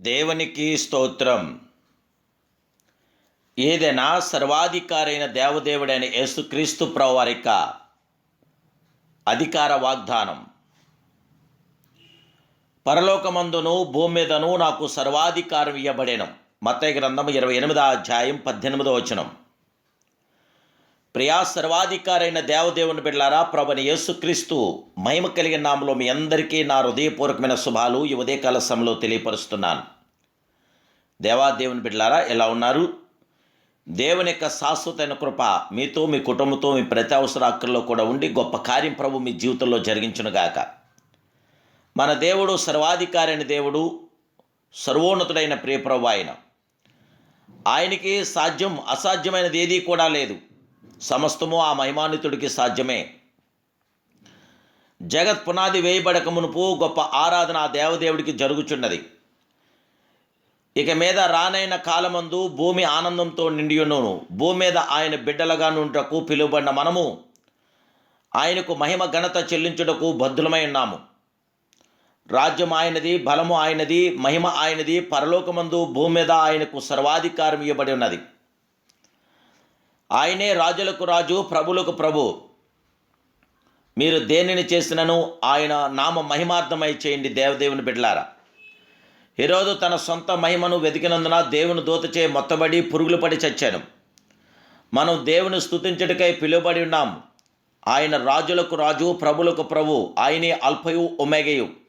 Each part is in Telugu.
దేవునికి స్తోత్రం. ఏదైనా సర్వాధికారైన దేవదేవుడైన యేసుక్రీస్తు ప్రవారిక అధికార వాగ్దానం. పరలోకమందును భూమి మీదను నాకు సర్వాధికారం ఇవ్వబడేను మత్తయి గ్రంథం ఇరవై ఎనిమిదో అధ్యాయం పద్దెనిమిదో వచనం. ప్రియా సర్వాధికారైన దేవదేవుని బిడ్లారా ప్రభుని యేసుక్రీస్తు మహిమ కలిగిన నామలో మీ అందరికీ నా హృదయపూర్వకమైన శుభాలు ఈ ఉదయకాల సమయంలో తెలియపరుస్తున్నాను. దేవాదేవుని బిడ్లారా ఎలా ఉన్నారు? దేవుని యొక్క శాశ్వతమైన కృప మీతో మీ కుటుంబంతో మీ ప్రతి అవసర కూడా ఉండి గొప్ప కార్యం ప్రభు మీ జీవితంలో జరిగించునుగాక మన దేవుడు సర్వాధికారైన దేవుడు సర్వోన్నతుడైన ప్రియప్రభు ఆయన. ఆయనకి సాధ్యం అసాధ్యమైనది ఏదీ కూడా లేదు. సమస్తము ఆ మహిమాన్వితుడికి సాధ్యమే. జగత్ పునాది వేయబడక మునుపు గొప్ప ఆరాధన ఆ దేవదేవుడికి జరుగుచున్నది. ఇక మీద రానైన కాలమందు భూమి ఆనందంతో నిండియును భూమి మీద ఆయన బిడ్డలుగా నుంటకు పిలువబడిన మనము ఆయనకు మహిమ ఘనత చెల్లించుటకు బద్ధులమై ఉన్నాము. రాజ్యం ఆయనది బలము ఆయనది మహిమ ఆయనది పరలోకమందు భూమి మీద ఆయనకు సర్వాధికారం ఇవ్వబడి ఉన్నది. ఆయనే రాజులకు రాజు ప్రభులకు ప్రభు. మీరు దేనిని చేసినను ఆయన నామ మహిమార్థమై చేయండి దేవదేవుని బిడ్డలారా. ఈరోజు తన సొంత మహిమను వెతికినందున దేవుని దూతచే మొత్తబడి పురుగులు పడి చచ్చాను. మనం దేవుని స్థుతించటకై పిలువబడి ఉన్నాం ఆయన రాజులకు రాజు ప్రభులకు ప్రభు ఆయనే అల్పయు ఒమేగయు.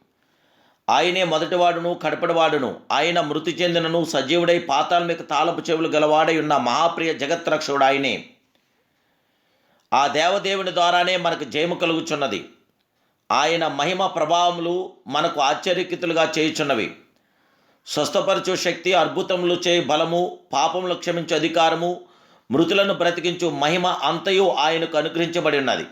ఆయనే మొదటివాడును కడపడివాడును. ఆయన మృతి చెందినను సజీవుడై పాతాల్మిక తాళపు చెవులు గలవాడై ఉన్న మహాప్రియ జగత్రక్షకుడు ఆయనే. ఆ దేవదేవుని ద్వారానే మనకు జయము కలుగుచున్నది. ఆయన మహిమ ప్రభావములు మనకు ఆశ్చర్యకితులుగా చేయుచున్నవి. స్వస్థపరచు శక్తి అద్భుతములు చేయి బలము పాపములు క్షమించు అధికారము మృతులను బ్రతికించు మహిమ అంతయు ఆయనకు అనుగ్రహించబడి ఉన్నది.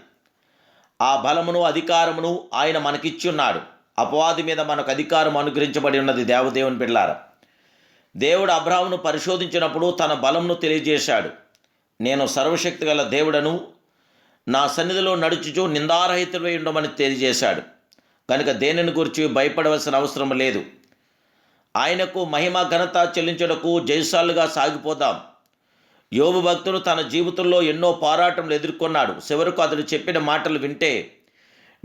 ఆ బలమును అధికారమును ఆయన మనకిచ్చి ఉన్నాడు. అపవాది మీద మనకు అధికారం అనుగ్రహించబడి ఉన్నది దేవదేవుని పిల్లార. దేవుడు అబ్రాహ్మును పరిశోధించినప్పుడు తన బలంను తెలియజేశాడు. నేను సర్వశక్తి గల దేవుడను నా సన్నిధిలో నడుచుచు నిందారహితులై ఉండమని తెలియజేశాడు. కనుక దేనిని గురించి భయపడవలసిన అవసరం లేదు. ఆయనకు మహిమ ఘనత చెల్లించుటకు జయశాలుగా సాగిపోదాం. యోగ భక్తుడు తన జీవితంలో ఎన్నో పోరాటములు ఎదుర్కొన్నాడు. చివరకు అతడు చెప్పిన మాటలు వింటే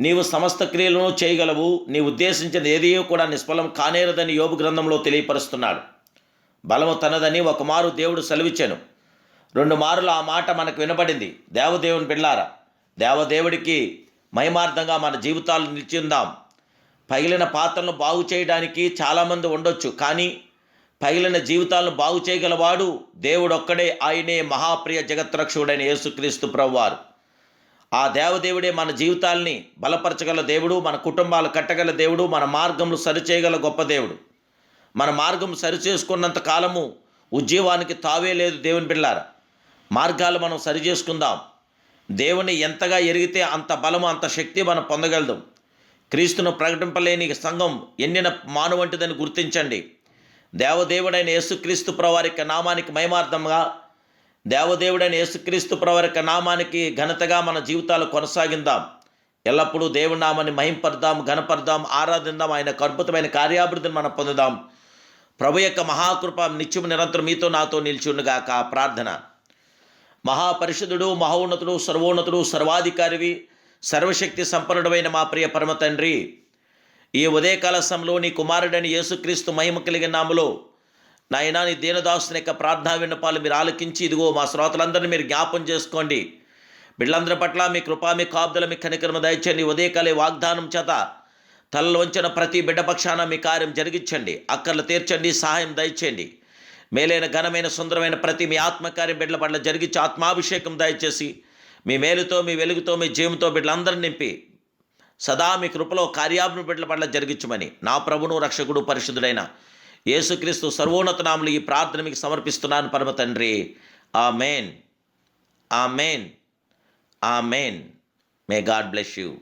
నీవు సమస్త క్రియలను చేయగలవు. నీ ఉద్దేశించిన ఏదియో కూడా నిష్ఫలం కానేరదని యోగు గ్రంథంలో తెలియపరుస్తున్నాడు. బలము తనదని ఒక మారు దేవుడు సెలవిచ్చాను. రెండు మారులు ఆ మాట మనకు వినబడింది. దేవదేవుని పిల్లారా దేవదేవుడికి మహిమార్థంగా మన జీవితాలు నిలిచిందాం. పగిలిన పాత్రలను బాగు చేయడానికి చాలామంది ఉండొచ్చు కానీ పగిలిన జీవితాలను బాగు చేయగలవాడు దేవుడొక్కడే. ఆయనే మహాప్రియ జగత్రక్షుడైన యేసుక్రీస్తు ప్రభువారు. ఆ దేవదేవుడే మన జీవితాల్ని బలపరచగల దేవుడు మన కుటుంబాలు కట్టగల దేవుడు మన మార్గములు సరిచేయగల గొప్ప దేవుడు. మన మార్గం సరిచేసుకున్నంత కాలము ఉద్యోగానికి తావే లేదు దేవుని బిళ్ళారా మార్గాలు మనం సరి చేసుకుందాం దేవుని ఎంతగా ఎరిగితే అంత బలము అంత శక్తి మనం పొందగలదు. క్రీస్తును ప్రకటింపలేని సంఘం ఎన్నిన మానువంటిదని గుర్తించండి. దేవదేవుడైన యేసుక్రీస్తు ప్రవారిక నామానికి మహిమార్థంగా దేవదేవుడైన యేసుక్రీస్తు ప్రవరక నామానికి ఘనతగా మన జీవితాలు కొనసాగిందాం. ఎల్లప్పుడూ దేవుడి నామాన్ని మహింపడదాం ఘనపడదాం ఆరాధిద్దాం. ఆయన అద్భుతమైన కార్యాభివృద్ధిని మనం పొందుదాం. ప్రభు యొక్క మహాకృప నిత్యం నిరంతరం మీతో నాతో నిలిచిఉండగాక ప్రార్థన. మహాపరిషుదుడు మహోన్నతుడు సర్వోన్నతుడు సర్వాధికారివి సర్వశక్తి సంపన్నుడమైన మా ప్రియ పరమ తండ్రి ఈ ఉదయకాల సమయంలో నీ కుమారుడని యేసుక్రీస్తు మహిమ కలిగిన నామలో నాయనా నీ దీనదాసుని యొక్క ప్రార్థనా విన్నపాలు మీరు ఆలకించి ఇదిగో మా శ్రోతలందరినీ మీరు జ్ఞాపం చేసుకోండి. బిడ్డలందరి పట్ల మీ కృపా మీ కాబ్దల మీ కనికరమ దయచండి ఉదయకాలే వాగ్దానం చేత తలలోంచిన ప్రతి బిడ్డ పక్షాన మీ కార్యం జరిగించండి. అక్కర్లు తీర్చండి సహాయం దయచేయండి. మేలైన ఘనమైన సుందరమైన ప్రతి మీ ఆత్మకార్యం బిడ్డల పట్ల జరిగించి ఆత్మాభిషేకం దయచేసి మీ మేలుతో మీ వెలుగుతో మీ జీవంతో బిడ్డలందరిని నింపి సదా మీ కృపలో కార్యాభివృద్ధి బిడ్డల పట్ల జరిగించమని. నా ప్రభును రక్షకుడు పరిశుద్ధుడైన యేసుక్రీస్తు సర్వోన్నత నాములు ఈ ప్రార్థన మీకు సమర్పిస్తున్నాను పరమ తండ్రి. ఆ మెయిన్ ఆ మెయిన్ ఆ amen may God bless you.